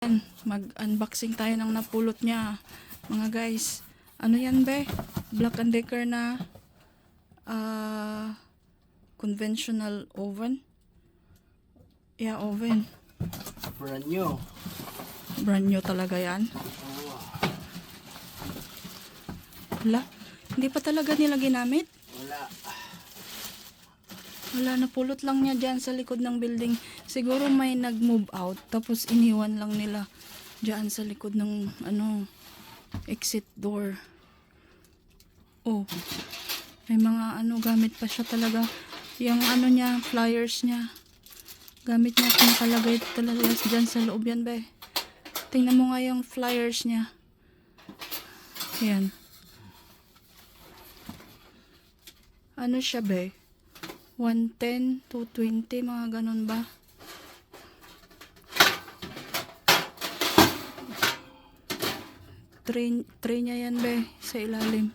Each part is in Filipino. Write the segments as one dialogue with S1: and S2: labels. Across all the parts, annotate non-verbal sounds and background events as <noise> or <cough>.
S1: Yan, mag-unboxing tayo ng napulot niya. Mga guys, ano yan be? Black and Decker na ah, conventional oven. Yeah, oven.
S2: Brand new.
S1: Brand new talaga yan. Wala. Hindi pa talaga nila ginamit.
S2: Wala.
S1: Napulot lang niya dyan sa likod ng building. Siguro may nag-move out, tapos iniwan lang nila dyan sa likod ng, ano, exit door. Oh, may mga, ano, gamit pa siya talaga. Yung, ano niya, flyers niya. Gamit niya, pinakalagay talaga dyan sa loob yan, be. Tingnan mo nga yung flyers niya. Yan. Ano siya, be? 110, 220, mga ganun ba? Tray, tray niya yan, be, sa ilalim.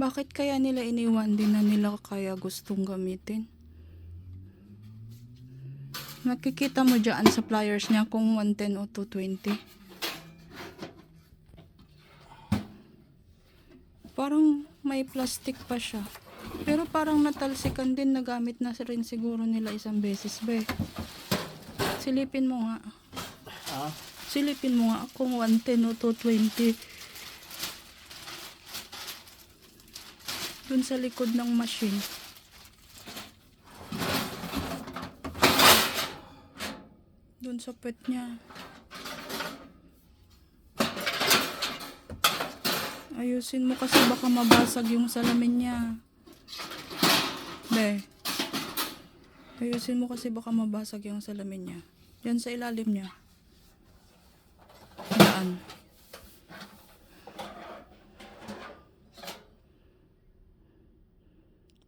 S1: Bakit kaya nila iniwan din na nila kaya gustong gamitin? Nakikita mo dyan sa flyers niya kung 110 o 220. Parang may plastic pa siya. Pero parang natalsikan din nagamit na rin siguro nila isang beses be. Silipin mo nga.
S2: Ha?
S1: Silipin mo nga kung 110 o 220. Dun sa likod ng machine. Dun sa pet niya. Ayusin mo kasi baka mabasag yung salamin niya. Be. Ayusin mo kasi baka mabasag yung salamin niya. Yan sa ilalim niya.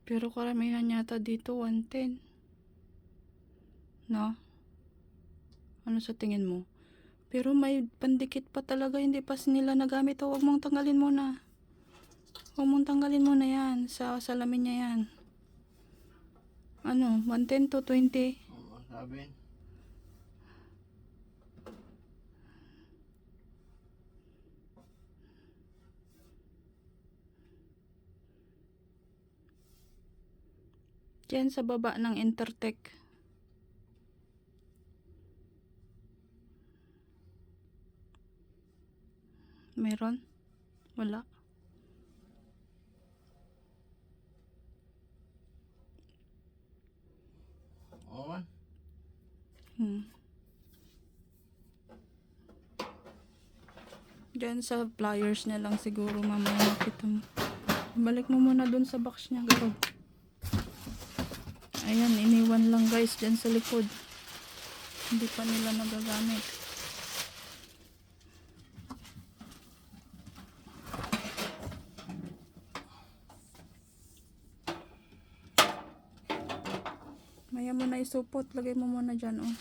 S1: Pero karamihan yata dito 110. No? Ano sa tingin mo? Pero may pandikit pa talaga, hindi pa nila nagamit. Huwag mong tanggalin muna. Huwag mong tanggalin muna yan. Sa salamin niya yan. Ano, 110 to 20.
S2: Oo, sabi.
S1: Diyan sa baba ng Intertech. Meron? Wala.
S2: Man.
S1: Hmm. Diyan sa pliers niya lang siguro mamaya makita mo. Balik mo muna dun sa box niya, garo. Ayan, iniwan lang guys dyan sa likod. Hindi pa nila nagagamit. Maya mo na isupot. Lagay mo muna dyan, oh.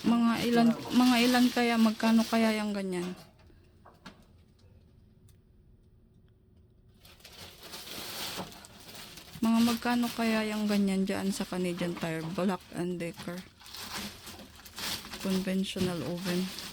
S1: Mga ilan, mga ilan kaya, magkano kaya yung ganyan? Mga magkano kaya yung ganyan dyan sa Canadian Tire, Black and Decker? Conventional oven.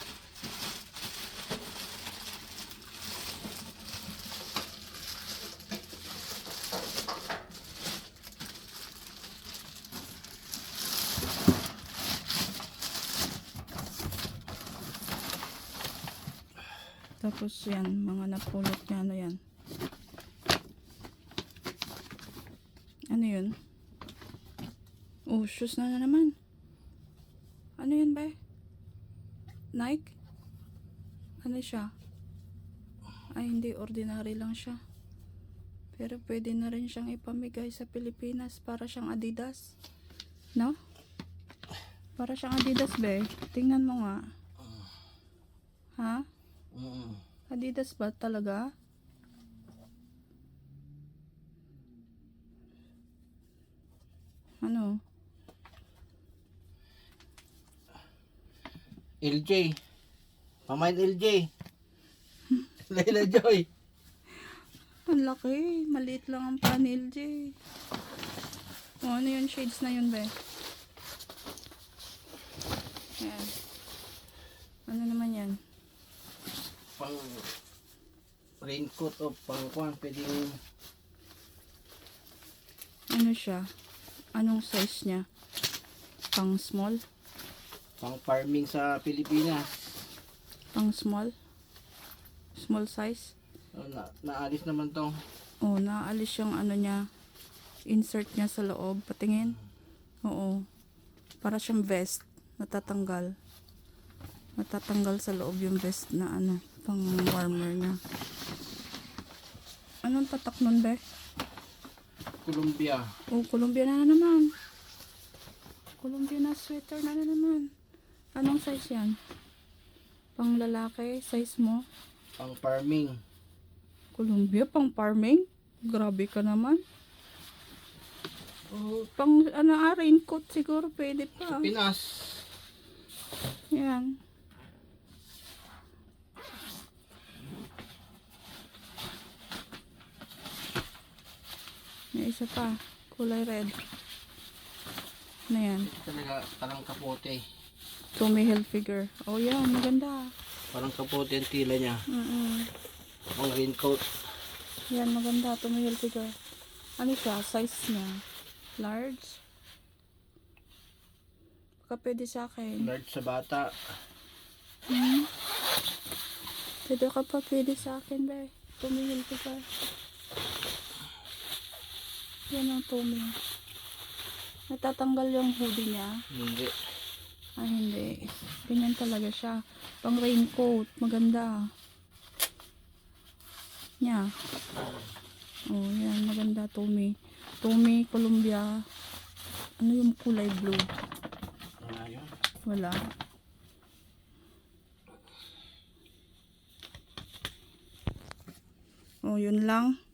S1: Tapos yan, mga napulot niya, ano yan? Ano yun? Oh, shoes na, na naman. Ano yun ba? Nike? Ano siya? Ay, hindi. Ordinary lang siya. Pero pwede na rin siyang ipamigay sa Pilipinas para siyang Adidas. No? Para siyang Adidas, be. Tingnan mo nga. Ha?
S2: Mm.
S1: Adidas ba talaga? Ano?
S2: LJ. Pamain LJ. Layla <laughs> Joy.
S1: Ang laki. Maliit lang ang panel, J. O, ano yun? Shades na yun, be. Ayan. Ano naman yan?
S2: Pang raincoat o pang kwan. Pwedeng
S1: Ano siya? Anong size niya? Pang small?
S2: pang farming sa Pilipinas.
S1: Pang small? Small size?
S2: Oh, na, naalis naman tong
S1: Oh, naalis yung ano niya. Insert niya sa loob. Patingin. Oo. Para siyang vest. Natatanggal. Natatanggal sa loob yung vest na ano. Pang warmer niya. Anong tatak nun, be?
S2: Columbia.
S1: Oh, Columbia na, na naman. Columbia na sweater na, na naman. Anong size yan? Pang lalaki? Size mo?
S2: Pang farming.
S1: Columbia, pang farming? Grabe ka naman.
S2: Oh,
S1: Pang ano, ah, raincoat siguro pwede pa.
S2: Pinas.
S1: Yan. May isa pa. Kulay red. Ano yan?
S2: Talaga parang kapote.
S1: Tommy Hilfiger. Oh, yan. Maganda.
S2: Parang kapote ang tila niya.
S1: Mm-mm.
S2: Ang raincoat.
S1: Yan, maganda. Tommy Hilfiger. Ano siya? Size niya? Large? Baka pwede sa akin.
S2: Large sa bata.
S1: Hmm? Pwede ka pa pwede sa akin, be. Tommy Hilfiger. Yan ang Tommy. Natatanggal yung hoodie niya.
S2: Hindi.
S1: Ah, hindi. Ganyan talaga siya. Pang raincoat. Maganda. Nya. Oh, yan. Maganda, Tommy. Tommy, Columbia. Ano yung kulay blue?
S2: Wala yun.
S1: Wala. Oh, yun lang.